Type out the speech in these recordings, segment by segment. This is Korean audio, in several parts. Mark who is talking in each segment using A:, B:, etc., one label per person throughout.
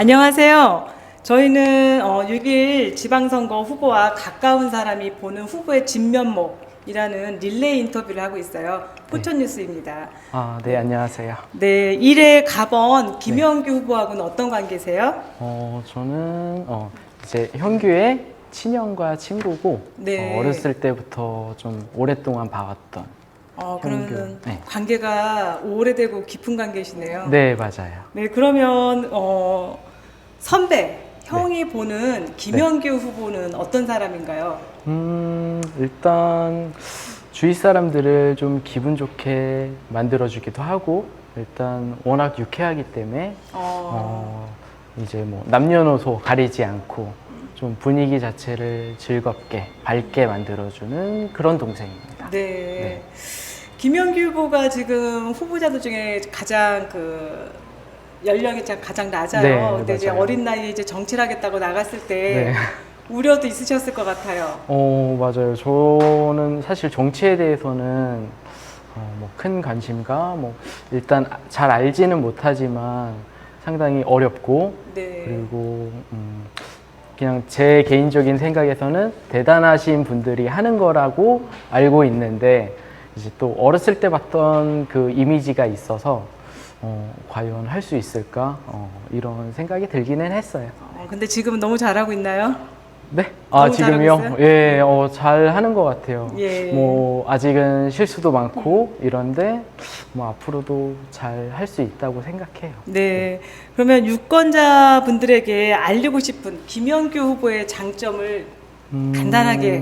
A: 안녕하세요. 저희는 어, 6일 지방선거 후보와 가까운 사람이 보는 후보의 진면목이라는 릴레이 인터뷰를 하고 있어요. 포천뉴스입니다.
B: 아, 네, 안녕하세요.
A: 네, 1회 가번 김영규 후보하고는 어떤 관계세요?
B: 어, 저는 어, 이제 현규의 친형과 친구고
A: 네.
B: 어, 어렸을 때부터 좀 오랫동안 봐왔던
A: 어, 그러면
B: 네.
A: 관계가 오래되고 깊은 관계시네요.
B: 네, 맞아요.
A: 네, 그러면 어, 선배, 형이 보는 김영규 후보는 어떤 사람인가요?
B: 음, 일단 주위 사람들을 좀 기분 좋게 만들어주기도 하고 일단 워낙 유쾌하기 때문에
A: 어,
B: 어, 이제 뭐 남녀노소 가리지 않고 좀 분위기 자체를 즐겁게 밝게 만들어주는 그런 동생입니다.
A: 네. 김영규 후보가 지금 후보자들 중에 가장 그 연령이 자- 가장 낮아요.
B: 네,
A: 근데 이제
B: 맞아요.
A: 어린 나이에 이제 정치를 하겠다고 나갔을 때
B: 네.
A: 우려도 있으셨을 것 같아요.
B: 어, 맞아요. 저는 사실 정치에 대해서는 어, 뭐큰 관심과 뭐 일단 잘 알지는 못하지만 상당히 어렵고
A: 네.
B: 그리고 음, 그냥 제 개인적인 생각에서는 대단하신 분들이 하는 거라고 알고 있는데 이제 또 어렸을 때 봤던 그 이미지가 있어서 어, 과연 할 수 있을까 어, 이런 생각이 들기는 했어요.
A: 어, 근데 지금은 너무 잘하고 있나요?
B: 네. 아
A: 지금요?
B: 예, 어, 잘 하는 것 같아요.
A: 예.
B: 뭐 아직은 실수도 많고 이런데 뭐 앞으로도 잘 할 수 있다고 생각해요.
A: 네. 그러면 유권자 분들에게 알리고 싶은 김영규 후보의 장점을
B: 음,
A: 간단하게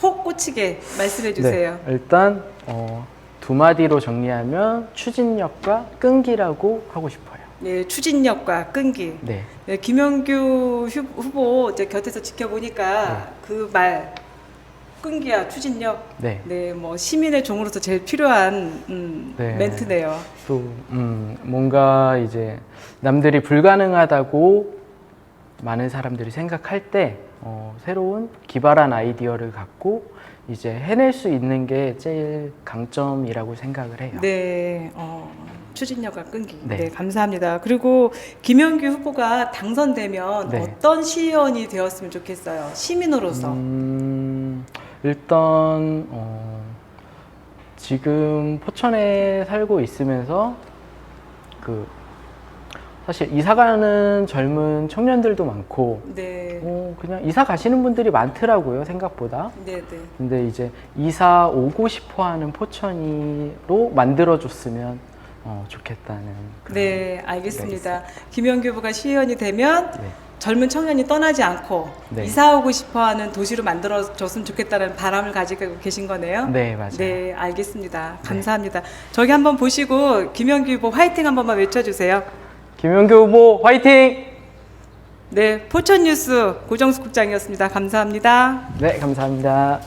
A: 폭 꽂히게 말씀해 주세요.
B: 네, 일단 어, 두 마디로 정리하면 추진력과 끈기라고 하고 싶어요.
A: 네, 추진력과 끈기.
B: 네.
A: 네, 김영규 휴- 후보 이제 곁에서 지켜보니까 그 말 끈기와 추진력,
B: 네.
A: 네, 뭐 시민의 종으로서 제일 필요한 음,
B: 네.
A: 멘트네요.
B: 또 음, 뭔가 이제 남들이 불가능하다고 많은 사람들이 생각할 때 어, 새로운 기발한 아이디어를 갖고 이제 해낼 수 있는 게 제일 강점이라고 생각을 해요.
A: 네, 어, 추진력과 끈기. 네.
B: 네.
A: 감사합니다. 그리고 김영규 후보가 당선되면
B: 네.
A: 어떤 시의원이 되었으면 좋겠어요. 시민으로서.
B: 음, 일단 어, 지금 포천에 살고 있으면서 그 사실 이사 가는 젊은 청년들도 많고
A: 네,
B: 어, 그냥 이사 가시는 분들이 많더라고요 생각보다.
A: 네, 네.
B: 근데 이제 이사 오고 싶어 하는 포천이로 만들어 줬으면 어, 좋겠다는. 그런
A: 네, 알겠습니다. 김영규 후보가 시의원이 되면
B: 네.
A: 젊은 청년이 떠나지 않고
B: 네.
A: 이사 오고 싶어하는 도시로 만들어줬으면 좋겠다는 바람을 가지고 계신 거네요.
B: 네 맞아요.
A: 네, 알겠습니다. 감사합니다. 저기 한번 보시고 김영규 후보 화이팅 한 번만 외쳐주세요.
B: 김용규 후보 화이팅!
A: 네, 포천 뉴스 고정숙 국장이었습니다. 감사합니다.
B: 네 감사합니다.